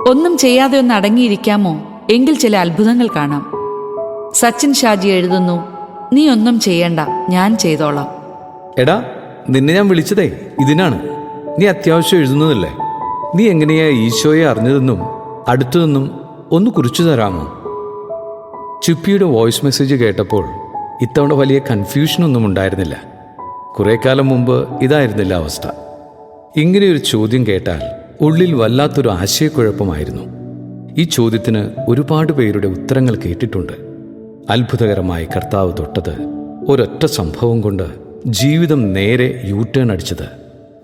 ഒന്നും ചെയ്യാതെ ഒന്ന് അടങ്ങിയിരിക്കാമോ? എങ്കിൽ ചില അത്ഭുതങ്ങൾ കാണാം. സച്ചിൻ ഷാജി എഴുതുന്നു നീ ഒന്നും ചെയ്യണ്ട ഞാൻ ചെയ്തോളാം. എടാ നിന്നെ ഞാൻ വിളിച്ചതേ ഇതിനാണ്. നീ അത്യാവശ്യം എഴുതുന്നതല്ലേ? നീ എങ്ങനെയാ ഈശോയെ അറിഞ്ഞതെന്നും അടുത്തതെന്നും ഒന്ന് കുറിച്ചു തരാമോ? ചുപ്പിയുടെ വോയിസ് മെസ്സേജ് കേട്ടപ്പോൾ ഇത്തവണ വലിയ കൺഫ്യൂഷനൊന്നും ഉണ്ടായിരുന്നില്ല. കുറേ കാലം മുമ്പ് ഇതായിരുന്നില്ല അവസ്ഥ. ഇങ്ങനെയൊരു ചോദ്യം കേട്ടാൽ ഉള്ളിൽ വല്ലാത്തൊരു ആശയക്കുഴപ്പമായിരുന്നു. ഈ ചോദ്യത്തിന് ഒരുപാട് പേരുടെ ഉത്തരങ്ങൾ കേട്ടിട്ടുണ്ട്. അത്ഭുതകരമായി കർത്താവ് തൊട്ടത് ഒരൊറ്റ സംഭവം കൊണ്ട് ജീവിതം നേരെ യൂട്ടേൺ ടേൺ അടിച്ചത്.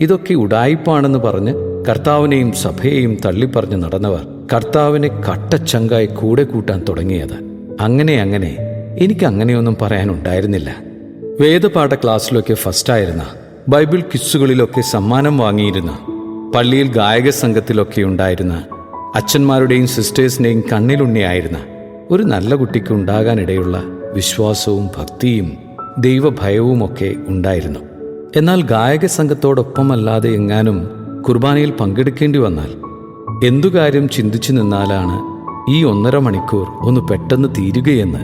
ഇതൊക്കെ ഉടായിപ്പാണെന്ന് പറഞ്ഞ് കർത്താവിനെയും സഭയെയും തള്ളിപ്പറഞ്ഞ് നടന്നവർ കർത്താവിനെ കട്ടച്ചങ്കായി കൂടെ കൂട്ടാൻ തുടങ്ങിയത്. അങ്ങനെ അങ്ങനെ എനിക്ക് അങ്ങനെയൊന്നും പറയാനുണ്ടായിരുന്നില്ല. വേദപാഠ ക്ലാസ്സിലൊക്കെ ഫസ്റ്റായിരുന്ന ബൈബിൾ കിസ്സുകളിലൊക്കെ സമ്മാനം വാങ്ങിയിരുന്ന പള്ളിയിൽ ഗായക സംഘത്തിലൊക്കെ ഉണ്ടായിരുന്ന അച്ഛന്മാരുടെയും സിസ്റ്റേഴ്സിന്റെയും കണ്ണിലുണ്ണിയായിരുന്ന ഒരു നല്ല കുട്ടിക്ക് ഉണ്ടാകാനിടയുള്ള വിശ്വാസവും ഭക്തിയും ദൈവഭയവുമൊക്കെ ഉണ്ടായിരുന്നു. എന്നാൽ ഗായക സംഘത്തോടൊപ്പമല്ലാതെ എങ്ങാനും കുർബാനയിൽ പങ്കെടുക്കേണ്ടി വന്നാൽ എന്തു കാര്യം ചിന്തിച്ചു നിന്നാലാണ് ഈ ഒന്നര മണിക്കൂർ ഒന്ന് പെട്ടെന്ന് തീരുകയെന്ന്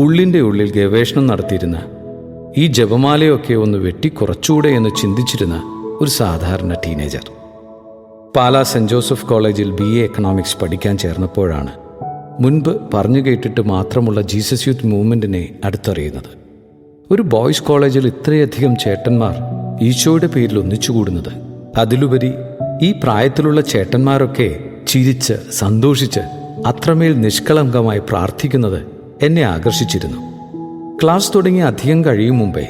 ഉള്ളിന്റെ ഉള്ളിൽ ഗവേഷണം നടത്തിയിരുന്ന ഈ ജപമാലയൊക്കെ ഒന്ന് വെട്ടിക്കുറച്ചുകൂടെ എന്ന് ചിന്തിച്ചിരുന്ന ഒരു സാധാരണ ടീനേജർ. പാലാ സെന്റ് ജോസഫ് കോളേജിൽ ബി എ എക്കണോമിക്സ് പഠിക്കാൻ ചേർന്നപ്പോഴാണ് മുൻപ് പറഞ്ഞു കേട്ടിട്ട് മാത്രമുള്ള ജീസസ് യൂത്ത് മൂവ്മെന്റിനെ അടുത്തറിയുന്നത്. ഒരു ബോയ്സ് കോളേജിൽ ഇത്രയധികം ചേട്ടന്മാർ ഈശോയുടെ പേരിൽ ഒന്നിച്ചുകൂടുന്നത്. അതിലുപരി ഈ പ്രായത്തിലുള്ള ചേട്ടന്മാരൊക്കെ ചിരിച്ച് സന്തോഷിച്ച് അത്രമേൽ നിഷ്കളങ്കമായി പ്രാർത്ഥിക്കുന്നത് എന്നെ ആകർഷിച്ചിരുന്നു. ക്ലാസ് തുടങ്ങി അധികം കഴിയും മുമ്പേ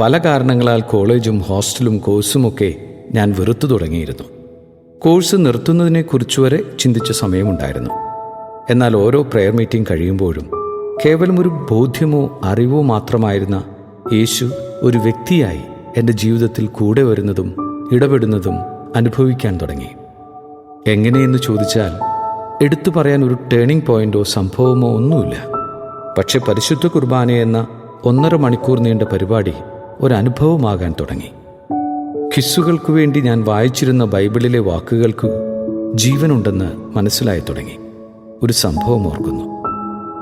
പല കാരണങ്ങളാൽ കോളേജും ഹോസ്റ്റലും കോഴ്സുമൊക്കെ ഞാൻ വെറുത്തു തുടങ്ങിയിരുന്നു. കോഴ്സ് നിർത്തുന്നതിനെക്കുറിച്ച് വരെ ചിന്തിച്ച സമയമുണ്ടായിരുന്നു. എന്നാൽ ഓരോ പ്രെയർ മീറ്റിംഗ് കഴിയുമ്പോഴും കേവലം ഒരു ബോധ്യമോ അറിവോ മാത്രമായിരുന്ന യേശു ഒരു വ്യക്തിയായി എന്റെ ജീവിതത്തിൽ കൂടെ വരുന്നതും ഇടപെടുന്നതും അനുഭവിക്കാൻ തുടങ്ങി. എങ്ങനെയെന്ന് ചോദിച്ചാൽ എടുത്തു പറയാൻ ഒരു ടേണിംഗ് പോയിന്റോ സംഭവമോ ഒന്നുമില്ല. പക്ഷെ പരിശുദ്ധ കുർബാന എന്ന ഒന്നര മണിക്കൂർ നീണ്ട പരിപാടി ഒരനുഭവമാകാൻ തുടങ്ങി. കിസ്സുകൾക്കു വേണ്ടി ഞാൻ വായിച്ചിരുന്ന ബൈബിളിലെ വാക്കുകൾക്ക് ജീവനുണ്ടെന്ന് മനസ്സിലായി തുടങ്ങി. ഒരു സംഭവം ഓർക്കുന്നു.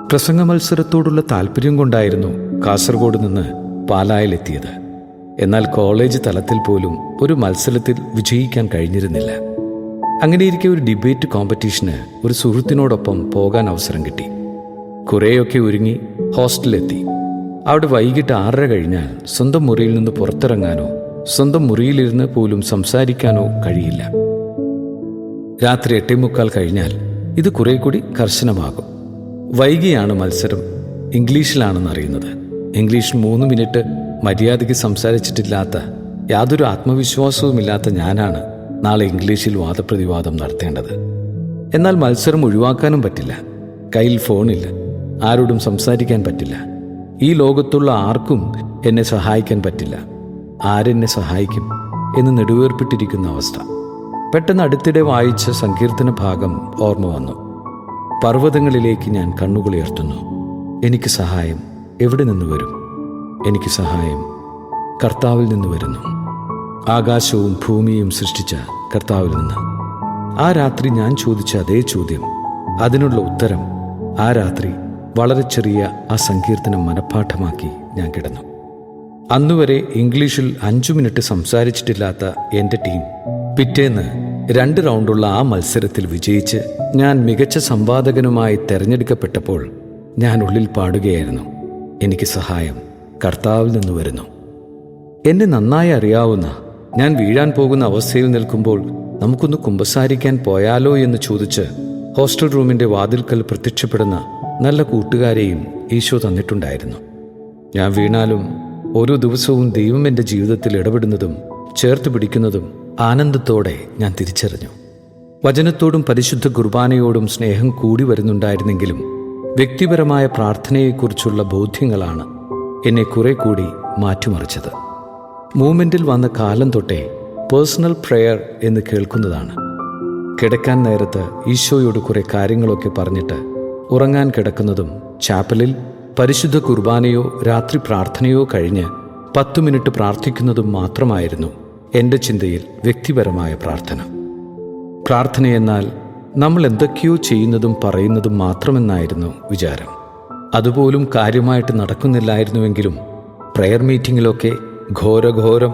പ്രസംഗ മത്സരത്തോടുള്ള താല്പര്യം കൊണ്ടായിരുന്നു കാസർഗോഡ് നിന്ന് പാലായിലെത്തിയത്. എന്നാൽ കോളേജ് തലത്തിൽ പോലും ഒരു മത്സരത്തിൽ വിജയിക്കാൻ കഴിഞ്ഞിരുന്നില്ല. അങ്ങനെയിരിക്കെ ഒരു ഡിബേറ്റ് കോമ്പറ്റീഷന് ഒരു സുഹൃത്തിനോടൊപ്പം പോകാൻ അവസരം കിട്ടി. കുറേയൊക്കെ ഒരുങ്ങി ഹോസ്റ്റലിലെത്തി. അവിടെ വൈകിട്ട് ആറര കഴിഞ്ഞാൽ സ്വന്തം മുറിയിൽ നിന്ന് പുറത്തിറങ്ങാനോ സ്വന്തം മുറിയിലിരുന്ന് പോലും സംസാരിക്കാനോ കഴിയില്ല. രാത്രി എട്ടേമുക്കാൽ കഴിഞ്ഞാൽ ഇത് കുറെ കൂടി കർശനമാകും. വൈകിയാണ് മത്സരം ഇംഗ്ലീഷിലാണെന്ന് അറിയുന്നത് ഇംഗ്ലീഷ് മൂന്ന് മിനിറ്റ് മര്യാദയ്ക്ക് സംസാരിച്ചിട്ടില്ലാത്ത യാതൊരു ആത്മവിശ്വാസവുമില്ലാത്ത ഞാനാണ് നാളെ ഇംഗ്ലീഷിൽ വാദപ്രതിവാദം നടത്തേണ്ടത്. എന്നാൽ മത്സരം ഒഴിവാക്കാനും പറ്റില്ല. കയ്യിൽ ഫോണില്ല. ആരോടും സംസാരിക്കാൻ പറ്റില്ല. ഈ ലോകത്തുള്ള ആർക്കും എന്നെ സഹായിക്കാൻ പറ്റില്ല. ആരെന്നെ സഹായിക്കും എന്ന് നെടുവേർപ്പെട്ടിരിക്കുന്ന അവസ്ഥ. പെട്ടെന്ന് അടുത്തിടെ വായിച്ച സങ്കീർത്തന ഭാഗം ഓർമ്മ വന്നു. പർവതങ്ങളിലേക്ക് ഞാൻ കണ്ണുകളുയർത്തുന്നു എനിക്ക് സഹായം എവിടെ നിന്ന് വരും? എനിക്ക് സഹായം കർത്താവിൽ നിന്ന് വരുന്നു. ആകാശവും ഭൂമിയും സൃഷ്ടിച്ച കർത്താവിൽ നിന്ന്. ആ രാത്രി ഞാൻ ചോദിച്ച അതേ ചോദ്യം അതിനുള്ള ഉത്തരം ആ രാത്രി വളരെ ചെറിയ ആ സങ്കീർത്തനം മനഃപ്പാഠമാക്കി ഞാൻ കിടന്നു. അന്നുവരെ ഇംഗ്ലീഷിൽ അഞ്ചു മിനിറ്റ് സംസാരിച്ചിട്ടില്ലാത്ത എന്റെ ടീം പിറ്റേന്ന് രണ്ട് റൗണ്ടുള്ള ആ മത്സരത്തിൽ വിജയിച്ച് ഞാൻ മികച്ച സംവാദകനുമായി തെരഞ്ഞെടുക്കപ്പെട്ടപ്പോൾ ഞാൻ ഉള്ളിൽ പാടുകയായിരുന്നു. എനിക്ക് സഹായം കർത്താവിൽ നിന്ന് വരുന്നു. എന്നെ നന്നായി അറിയാവുന്ന ഞാൻ വീഴാൻ പോകുന്ന അവസ്ഥയിൽ നിൽക്കുമ്പോൾ നമുക്കൊന്ന് കുമ്പസാരിക്കാൻ പോയാലോ എന്ന് ചോദിച്ച് ഹോസ്റ്റൽ റൂമിന്റെ വാതിൽക്കൽ പ്രത്യക്ഷപ്പെടുന്ന നല്ല കൂട്ടുകാരെയും ഈശോ തന്നിട്ടുണ്ടായിരുന്നു. ഞാൻ വീണാലും ഓരോ ദിവസവും ദൈവം എന്റെ ജീവിതത്തിൽ ഇടപെടുന്നതും ചേർത്ത് പിടിക്കുന്നതും ആനന്ദത്തോടെ ഞാൻ തിരിച്ചറിഞ്ഞു. വചനത്തോടും പരിശുദ്ധ കുർബാനയോടും സ്നേഹം കൂടി വരുന്നുണ്ടായിരുന്നെങ്കിലും വ്യക്തിപരമായ പ്രാർത്ഥനയെക്കുറിച്ചുള്ള ബോധ്യങ്ങളാണ് എന്നെ കുറെ കൂടി മാറ്റിമറിച്ചത്. മൂമെന്റിൽ വന്ന കാലം തൊട്ടേ പേഴ്സണൽ പ്രെയർ എന്ന് കേൾക്കുന്നതാണ്. കിടക്കാൻ നേരത്ത് ഈശോയോട് കുറെ കാര്യങ്ങളൊക്കെ പറഞ്ഞിട്ട് ഉറങ്ങാൻ കിടക്കുന്നതും ചാപ്പലിൽ പരിശുദ്ധ കുർബാനയോ രാത്രി പ്രാർത്ഥനയോ കഴിഞ്ഞ് പത്തു മിനിറ്റ് പ്രാർത്ഥിക്കുന്നതും മാത്രമായിരുന്നു എന്റെ ചിന്തയിൽ വ്യക്തിപരമായ പ്രാർത്ഥന. പ്രാർത്ഥനയെന്നാൽ നമ്മൾ എന്തൊക്കെയോ ചെയ്യുന്നതും പറയുന്നതും മാത്രമെന്നായിരുന്നു വിചാരം. അതുപോലും കാര്യമായിട്ട് നടക്കുന്നില്ലായിരുന്നുവെങ്കിലും പ്രെയർ മീറ്റിങ്ങിലൊക്കെ ഘോരഘോരം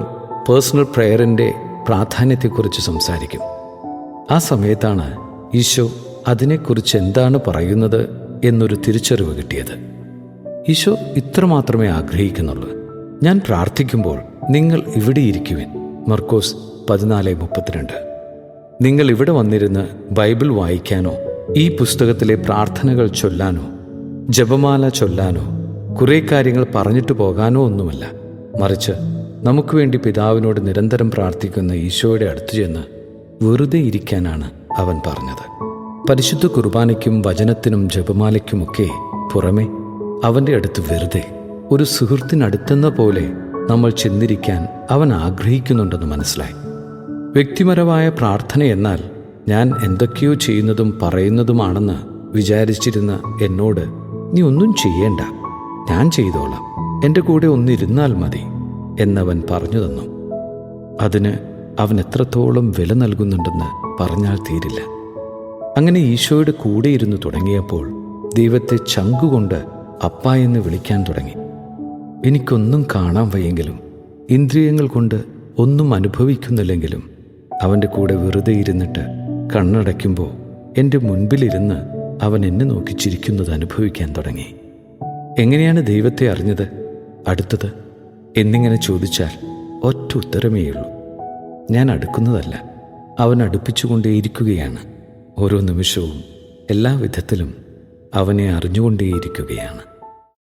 പേഴ്സണൽ പ്രെയറിന്റെ പ്രാധാന്യത്തെക്കുറിച്ച് സംസാരിക്കും. ആ സമയത്താണ് ഈശോ അതിനെക്കുറിച്ച് എന്താണ് പറയുന്നത് എന്നൊരു തിരിച്ചറിവ് കിട്ടിയത്. ഈശോ ഇത്രമാത്രമേ ആഗ്രഹിക്കുന്നുള്ളൂ. ഞാൻ പ്രാർത്ഥിക്കുമ്പോൾ നിങ്ങൾ ഇവിടെ ഇരിക്കുവിൻ മർക്കോസ് പതിനാല് മുപ്പത്തിരണ്ട്. നിങ്ങൾ ഇവിടെ വന്നിരുന്ന് ബൈബിൾ വായിക്കാനോ ഈ പുസ്തകത്തിലെ പ്രാർത്ഥനകൾ ചൊല്ലാനോ ജപമാല ചൊല്ലാനോ കുറേ കാര്യങ്ങൾ പറഞ്ഞിട്ട് പോകാനോ ഒന്നുമല്ല. മറിച്ച് നമുക്ക് വേണ്ടി പിതാവിനോട് നിരന്തരം പ്രാർത്ഥിക്കുന്ന ഈശോയുടെ അടുത്തു ചെന്ന് വെറുതെ ഇരിക്കാനാണ് അവൻ പറഞ്ഞത്. പരിശുദ്ധ കുർബാനയ്ക്കും വചനത്തിനും ജപമാലയ്ക്കുമൊക്കെ പുറമെ അവന്റെ അടുത്ത് വെറുതെ ഒരു സുഹൃത്തിനടുത്തെന്ന പോലെ നമ്മൾ ചെന്നിരിക്കാൻ അവൻ ആഗ്രഹിക്കുന്നുണ്ടെന്ന് മനസ്സിലായി. വ്യക്തിപരമായ പ്രാർത്ഥന എന്നാൽ ഞാൻ എന്തൊക്കെയോ ചെയ്യുന്നതും പറയുന്നതുമാണെന്ന് വിചാരിച്ചിരുന്ന എന്നോട് നീ ഒന്നും ചെയ്യേണ്ട. ഞാൻ ചെയ്തോളാം. എന്റെ കൂടെ ഒന്നിരുന്നാൽ മതി എന്നവൻ പറഞ്ഞു തന്നു. അതിന് അവൻ എത്രത്തോളം വില നൽകുന്നുണ്ടെന്ന് പറഞ്ഞാൽ തീരില്ല. അങ്ങനെ ഈശോയുടെ കൂടെ ഇരുന്ന് തുടങ്ങിയപ്പോൾ ദൈവത്തെ ചങ്കുകൊണ്ട് അപ്പ എന്ന് വിളിക്കാൻ തുടങ്ങി. എനിക്കൊന്നും കാണാൻ വയ്യെങ്കിലും ഇന്ദ്രിയങ്ങൾ കൊണ്ട് ഒന്നും അനുഭവിക്കുന്നില്ലെങ്കിലും അവന്റെ കൂടെ വെറുതെ ഇരുന്നിട്ട് കണ്ണടയ്ക്കുമ്പോൾ എന്റെ മുൻപിലിരുന്ന് അവൻ എന്നെ നോക്കി ചിരിക്കുന്നത് അനുഭവിക്കാൻ തുടങ്ങി. എങ്ങനെയാണ് ദൈവത്തെ അറിഞ്ഞത്? അടുത്തത് എന്നിങ്ങനെ ചോദിച്ചാൽ ഒറ്റ ഉത്തരമേയുള്ളൂ ഞാൻ അടുക്കുന്നതല്ല അവൻ അടുപ്പിച്ചുകൊണ്ടേയിരിക്കുകയാണ്. ഓരോ നിമിഷവും എല്ലാ വിധത്തിലും അവനെ അറിഞ്ഞുകൊണ്ടേയിരിക്കുകയാണ്.